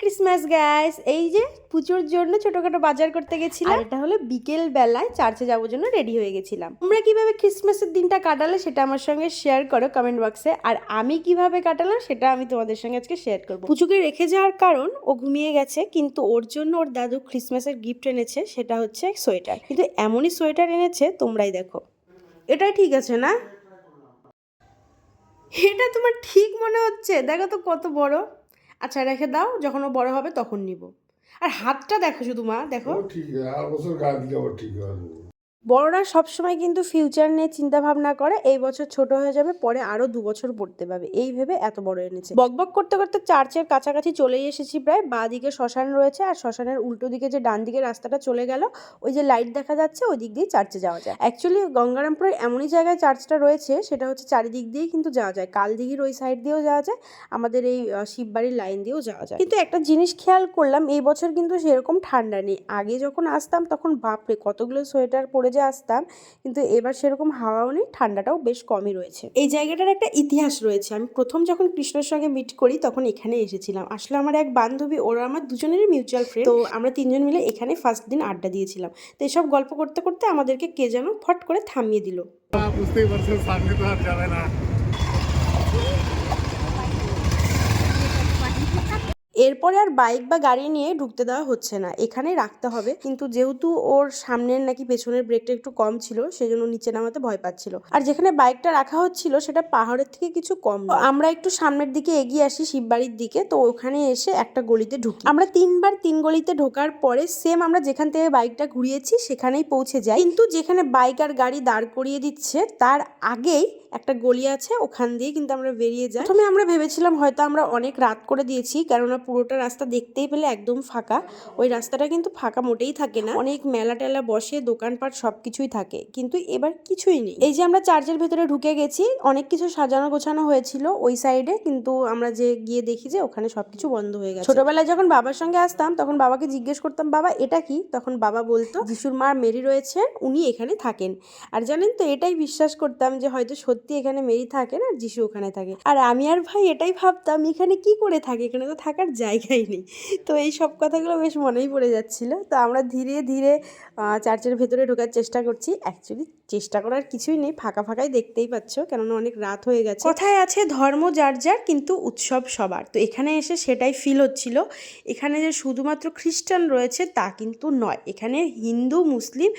Christmas gas এই যে পুজোর জন্য ছোটখাটো বাজার করতে গেছিলাম। এটা হলো বিকেল বেলায় চার্চে যাওয়ার জন্য রেডি হয়ে গেছিলাম। তোমরা কীভাবে ক্রিসমাসের দিনটা কাটালে সেটা আমার সঙ্গে শেয়ার করো কমেন্ট বক্সে আর আমি কীভাবে কাটালাম সেটা আমি তোমাদের সঙ্গে আজকে শেয়ার করব। পুজোকে রেখে যাওয়ার কারণ ও ঘুমিয়ে গেছে কিন্তু ওর জন্য ওর দাদু ক্রিসমাসের গিফট এনেছে সেটা হচ্ছে সোয়েটার কিন্তু এমনই সোয়েটার এনেছে তোমরাই দেখো। এটাই ঠিক আছে না? এটা তোমার ঠিক মনে হচ্ছে? দেখো তো কত বড়। আচ্ছা রেখে দাও, যখন ও বড় হবে তখন নিব। আর হাতটা দেখো শুধু মা, দেখো। ঠিক আছে, আর বছর গা দিলে ঠিক যাবে। বড়রা সবসময় কিন্তু ফিউচার নিয়ে চিন্তা ভাবনা করে, এই বছর ছোট হয়ে যাবে, পরে আরও দু বছর পড়তে পাবে। এই ভেবে এত বড় এনেছে। বকবক করতে করতে চার্চের কাছাকাছি চলেই এসেছি প্রায় বাঁ দিকে শ্মশান রয়েছে আর শ্মশানের উল্টো দিকে যে ডান দিকে রাস্তাটা চলে গেল, ওই যে লাইট দেখা যাচ্ছে, ওই দিক দিয়ে চার্চে যাওয়া যায়। অ্যাকচুয়ালি গঙ্গারামপুরের এমনই জায়গায় চার্চটা রয়েছে, সেটা হচ্ছে চারিদিক দিয়েই কিন্তু যাওয়া যায়। কালদিঘির ওই সাইড দিয়েও যাওয়া যায়, আমাদের এই শিববাড়ির লাইন দিয়েও যাওয়া যায়। কিন্তু একটা জিনিস খেয়াল করলাম, এই বছর কিন্তু সেরকম ঠান্ডা নেই। আগে যখন আসতাম তখন বাপরে, কতগুলো সোয়েটার পরে যে আসতাম, কিন্তু এবার সেরকম হাওয়াও নেই, ঠান্ডাটাও বেশ কমই রয়েছে। এই জায়গাটার একটা ইতিহাস রয়েছে। আমি প্রথম যখন কৃষ্ণের সঙ্গে মিট করি, তখন এখানে এসেছিলাম। আসলে আমার এক বান্ধবী, ওরা আমার দুজনেরই মিউচুয়াল ফ্রেন্ড তো আমরা তিনজন মিলে এখানে ফার্স্ট দিন আড্ডা দিয়েছিলাম। তো এসব গল্প করতে করতে আমাদেরকে কে যেন ফট করে থামিয়ে দিল। বুঝতেই পারছেন, সামনে তো আর যাবে না। এরপরে আর বাইক বা গাড়ি নিয়ে ঢুকতে দেওয়া হচ্ছে না। এখানেই রাখতে হবে। কিন্তু যেহেতু ওর সামনের নাকি পেছনের ব্রেকটা একটু কম ছিল, সেজন্য নিচে নামাতে ভয় পাচ্ছিল। আর যেখানে বাইকটা রাখা হচ্ছিল, সেটা পাহাড়ের থেকে কিছু কম। আমরা একটু সামনের দিকে এগিয়ে আসি শিববাড়ির দিকে, তো ওখানে এসে একটা গলিতে ঢুকি। আমরা তিনবার তিন গলিতে ঢোকার পরে সেম আমরা যেখান থেকে বাইকটা ঘুরিয়েছি, সেখানেই পৌঁছে যাই। কিন্তু যেখানে বাইক আর গাড়ি দাঁড় করিয়ে দিচ্ছে, তার আগেই একটা গলি আছে, ওখান দিয়ে কিন্তু আমরা বেরিয়ে যাই। প্রথমে আমরা ভেবেছিলাম হয়তো আমরা অনেক রাত করে দিয়েছি, কেননা পুরোটা রাস্তা দেখতেই পেলে একদম ফাঁকা। ওই রাস্তাটা কিন্তু ফাঁকা মোটেই থাকে না। অনেক মেলা টেলা বসে, দোকানপাট সব কিছুই থাকে। কিন্তু এবার কিছুই নেই। এই যে আমরা চার্চের ভেতরে ঢুকে গেছি, অনেক কিছু সাজানো গোছানো হয়েছিল ওই সাইডে। কিন্তু আমরা যে গিয়ে দেখি যে ওখানে সবকিছু বন্ধ হয়ে গেছে। ছোটবেলায় যখন বাবার সঙ্গে আসতাম, তখন বাবাকে জিজ্ঞেস করতাম, বাবা, এটা কি? তখন বাবা বলতো, যিশুর মা মেরি রয়েছে, উনি এখানে থাকেন। আর জানেন তো, এটাই বিশ্বাস করতাম যে হয়তো সত্যি এখানে মেরি থাকেন আর যিশু ওখানে থাকে। আর আমি আর ভাই এটাই ভাবতাম, এখানে কি করে থাকে? এখানে তো থাকার জায়গাই নেই। তো এই সব কথাগুলো বেশ মনেই পড়ে যাচ্ছিল। তো আমরা ধীরে ধীরে চার্চের ভেতরে ঢোকার চেষ্টা করছি। অ্যাকচুয়ালি চেষ্টা করার কিছুই নেই। ফাঁকা ফাঁকাই দেখতেই পাচ্ছ। কেননা অনেক রাত হয়ে গেছে। কথায় আছে ধর্ম যার যার কিন্তু উৎসব সবার। তো এখানে এসে সেটাই ফিল হচ্ছিল। এখানে যে শুধুমাত্র খ্রিস্টান রয়েছে তা কিন্তু নয়। এখানে হিন্দু মুসলিম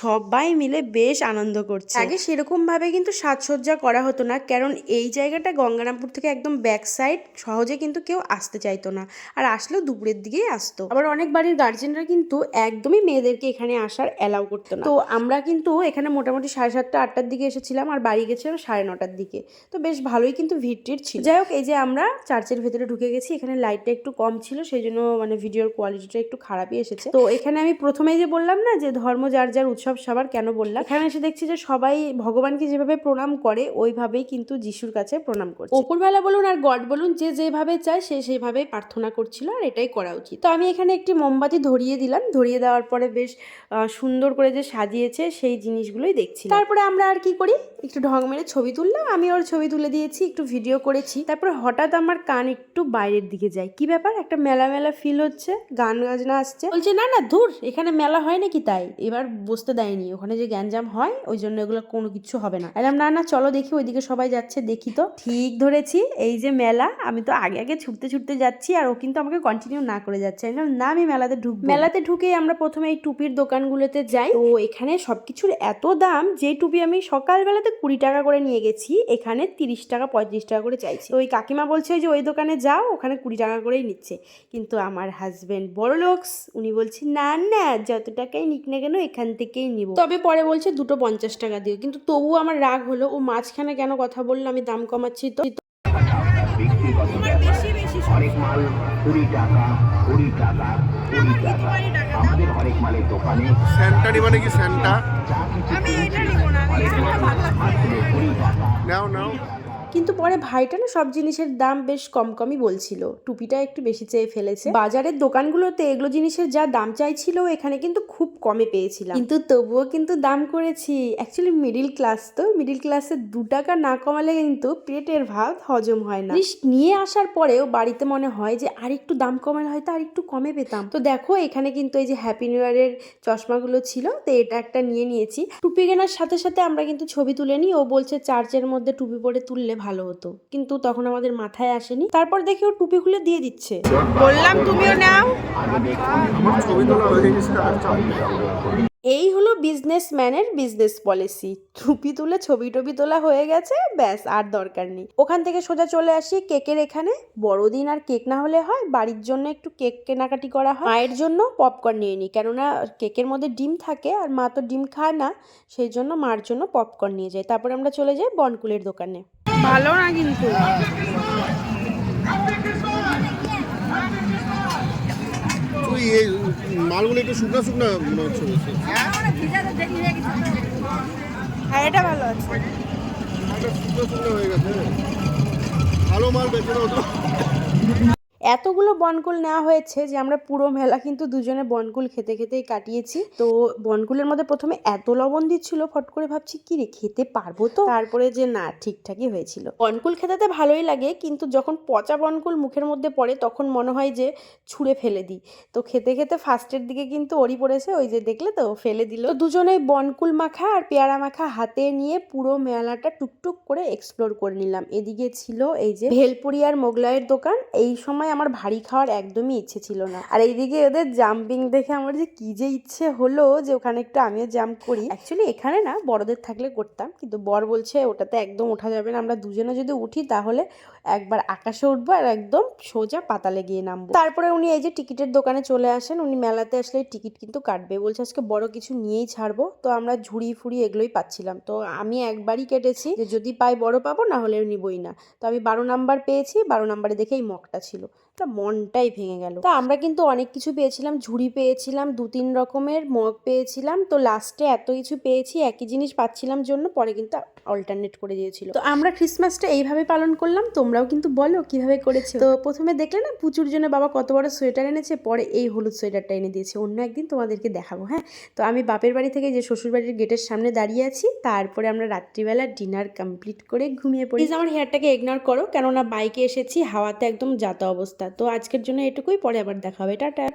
সবাই মিলে বেশ আনন্দ করছে। আগে সেরকমভাবে কিন্তু সাজসজ্জা করা হতো না। কারণ এই জায়গাটা গঙ্গারামপুর থেকে একদম ব্যাক সাইড সহজে কিন্তু কেউ আসতে চাইতো না। আর আসলেও দুপুরের দিকেই আসতো। আবার অনেক বাড়ির গার্জেনরা কিন্তু একদমই মেয়েদেরকে এখানে আসার অ্যালাউ করতো না। তো আমরা কিন্তু এখানে মোটামুটি সাড়ে সাতটা, আটটার দিকে এসেছিলাম আর বাড়ি গেছিলাম সাড়ে নটার দিকে। তো বেশ ভালোই কিন্তু ভিড় টিড় ছিল। যাই হোক, এই যে আমরা চার্চের ভেতরে ঢুকে গেছি, এখানে লাইটটা একটু কম ছিল, সেই জন্য মানে ভিডিওর কোয়ালিটিটা একটু খারাপই এসেছে। তো এখানে আমি প্রথমেই যে বললাম না যে ধর্ম যার যার উৎসব সবার কেন বললাম, এখানে এসে দেখছি যে সবাই ভগবানকে যেভাবে প্রণাম করে, ওইভাবেই কিন্তু যিশুর কাছে প্রণাম করছে। ওপরবেলা বলুন আর গড বলুন, যে যেভাবে চায় সে সেভাবেই প্রার্থনা করছিল আর এটাই করা উচিত। তো আমি এখানে একটি মোমবাতি ধরিয়ে দিলাম। ধরিয়ে দেওয়ার পরে বেশ সুন্দর করে যে সাজিয়েছে সেই জিনিসগুলোই দেখছি তারপরে আমরা আর কি করি? একটু ঢং মেরে ছবি তুললাম। আমি ওর ছবি তুলে দিয়েছি, একটু ভিডিও করেছি। তারপর হঠাৎ আমার কান একটু বাইরের দিকে যায়। কি ব্যাপার? একটা মেলা মেলা ফিল হচ্ছে, গান গাজনা আসছে। বলছে, না না দূর এখানে মেলা হয় নাকি তাই? এবার বসতে দেয়নি। ওখানে যে গ্যাঞ্জাম হয়, ওই জন্য এগুলো কোনো কিছু হবে না। এলাম না না, চলো দেখি, ওইদিকে সবাই যাচ্ছে, দেখি তো। ঠিক ধরেছি, এই যে মেলা, আমি তো আগে আগে ছুটতে ছুটতে যাচ্ছি আর ও কিন্তু আমাকে কন্টিনিউ না করে যাচ্ছে। বললাম, না আমি মেলাতে ঢুকবো মেলাতে ঢুকেই আমরা প্রথমে এই টুপির দোকানগুলোতে যাই। তো এখানে সব কিছুর এত দাম যে টুপি আমি সকালবেলাতে কুড়ি টাকা করে নিয়ে গেছি এখানে তিরিশ টাকা পঁয়ত্রিশ টাকা করে চাইছি। ওই কাকিমা বলছে যে ওই দোকানে যাও ওখানে কুড়ি টাকা করেই নিচ্ছে। কিন্তু আমার হাজবেন্ড বড় লোকস উনি বলছে না না যত টাকাই নিক না কেন এখান থেকেই নিব। তবে পরে বলছে দুটো পঞ্চাশ টাকা দিও। কিন্তু তবু আমার রাগ হলো ও মাঝখানে কেন কথা বলল আমি দাম কমাচ্ছি তো। ব্যাপার হরেক মাল কুড়ি টাকা কুড়ি টাকা কুড়ি টাকা। আমাদের হরেক মালের দোকানে। স্যান্টারি মানে কি স্যান্টা মাল মাত্র কুড়ি টাকা। নাও নাও। কিন্তু পরে ভাইটা না সব জিনিসের দাম বেশ কম কমই বলছিল। টুপিটা একটু বেশি চেয়ে ফেলেছে। বাজারের দোকানগুলোতে এগুলো জিনিসের যা দাম চাইছিল, এখানে কিন্তু খুব কমে পেয়েছিলাম। কিন্তু তবুও কিন্তু দাম করেছি। অ্যাকচুয়ালি মিডিল ক্লাস তো। মিডিল ক্লাসে দু টাকা না কমালে কিন্তু পেটের ভাত হজম হয় না। জিনিস নিয়ে আসার পরেও বাড়িতে মনে হয় যে আর একটু দাম কমালে হয়তো আর একটু কমে পেতাম। তো দেখো, এখানে কিন্তু এই যে হ্যাপি নিউ ইয়ারের চশমাগুলো ছিল, তো এটা একটা নিয়ে নিয়েছি। টুপি কেনার সাথে সাথে আমরা কিন্তু ছবি তুলে নিই। ও বলছে চার্চের মধ্যে টুপি পরে তুললে ভালো হতো। কিন্তু তখন আমাদের মাথায় আসেনি। তারপর দেখি ও টুপি খুলে দিয়ে দিচ্ছে। বললাম তুমিও নাও। এই হলো বিজনেসম্যানের বিজনেস পলিসি টুপি তুলে ছবি টবি তোলা হয়ে গেছে ব্যাস আর দরকার নেই। ওখান থেকে সোজা চলে আসি কেকের এখানে। বড়দিন আর কেক না হলে হয় বাড়ির জন্য একটু কেক কেনাকাটি করা হয়। মায়ের জন্য পপকর্ন নিয়ে নিই কেননা কেকের মধ্যে ডিম থাকে আর মা তো ডিম খায় না সেই জন্য মার জন্য পপকর্ন নিয়ে যাই তারপর আমরা চলে যাই বনকুলের দোকানে। ভালো না কিন্তু। তুই এই মালগুলো একটু শুকনা শুকনা মনে হচ্ছে। হ্যাঁ এটা ভালো আছে। মালটা শুকনো শুকনো হয়ে গেছে। ভালো মাল বেঁচে না এতগুলো বনকুল নেওয়া হয়েছে যে আমরা পুরো মেলা কিন্তু দুজনে বনকুল খেতে খেতেই কাটিয়েছি। তো বনকুলের মধ্যে প্রথমে এত লবণ দিচ্ছিল, ফট করে ভাবছি, কি রে, খেতে পারব তো? তারপরে যে না, ঠিকঠাকই হয়েছিল। বনকুল খেতে ভালোই লাগে, কিন্তু যখন পচা বনকুল মুখের মধ্যে পড়ে, তখন মনে হয় যে ছুঁড়ে ফেলে দিই। তো খেতে খেতে ফার্স্টের দিকে কিন্তু ওরই পড়েছে, ওই যে দেখলে তো, ফেলে দিল। দুজনেই বনকুল মাখা আর পেয়ারা মাখা হাতে নিয়ে পুরো মেলাটা টুকটুক করে এক্সপ্লোর করে নিলাম। এদিকে ছিল এই যে ভেলপুরি আর মোগলাইয়ের দোকান। এই সময় আমার ভারী খাওয়ার একদমই ইচ্ছে ছিল না। আর এইদিকে ওদের জাম্পিং দেখে আমার যে কি যে ইচ্ছে হলো যে ওখানে একটু আমিও জাম্প করি। অ্যাকচুয়ালি এখানে না বড়দের থাকলে করতাম, কিন্তু বর বলছে ওটাতে একদম ওঠা যাবে না। আমরা দুজনে যদি উঠি তাহলে একবার আকাশে উঠবো আর একদম সোজা পাতালে গিয়ে নামবো। তারপরে উনি এই যে টিকিটের দোকানে চলে আসেন, উনি মেলাতে আসলে টিকিট কিন্তু কাটবে। বলছে আজকে বড় কিছু নিয়েই ছাড়বো। তো আমরা ঝুড়ি ফুড়ি এগুলোই পাচ্ছিলাম। তো আমি একবারই কেটেছি যে যদি পাই বড় পাবো না হলে নিবই না। তো আমি বারো নাম্বার পেয়েছি, বারো নাম্বারে দেখেই মগটা ছিল। তা মনটাই ভেঙে গেল। তা আমরা কিন্তু অনেক কিছু পেয়েছিলাম, ঝুড়ি পেয়েছিলাম, দু তিন রকমের মগ পেয়েছিলাম। তো লাস্টে এত কিছু পেয়েছি, একই জিনিস পাচ্ছিলাম জন্য, পরে কিন্তু অল্টারনেট করে দিয়েছিল। তো আমরা ক্রিসমাসটা এইভাবে পালন করলাম, তোমরাও কিন্তু বলো কীভাবে করেছ। তো প্রথমে দেখলে না, পুচুর জন্য বাবা কত বড় সোয়েটার এনেছে, পরে এই হলুদ সোয়েটারটা এনে দিয়েছে, অন্য একদিন তোমাদেরকে দেখাবো হ্যাঁ? তো আমি বাপের বাড়ি থেকে যে শ্বশুর বাড়ির গেটের সামনে দাঁড়িয়ে আছি, তারপরে আমরা রাত্রিবেলা ডিনার কমপ্লিট করে ঘুমিয়ে পড়ি। আমার হেয়ারটাকে ইগনোর করো, কেননা বাইকে এসেছি, হাওয়াতে একদম যাতা অবস্থা। তো আজকের জন্য এটুকুই পরে আবার দেখা হবে। টাটা।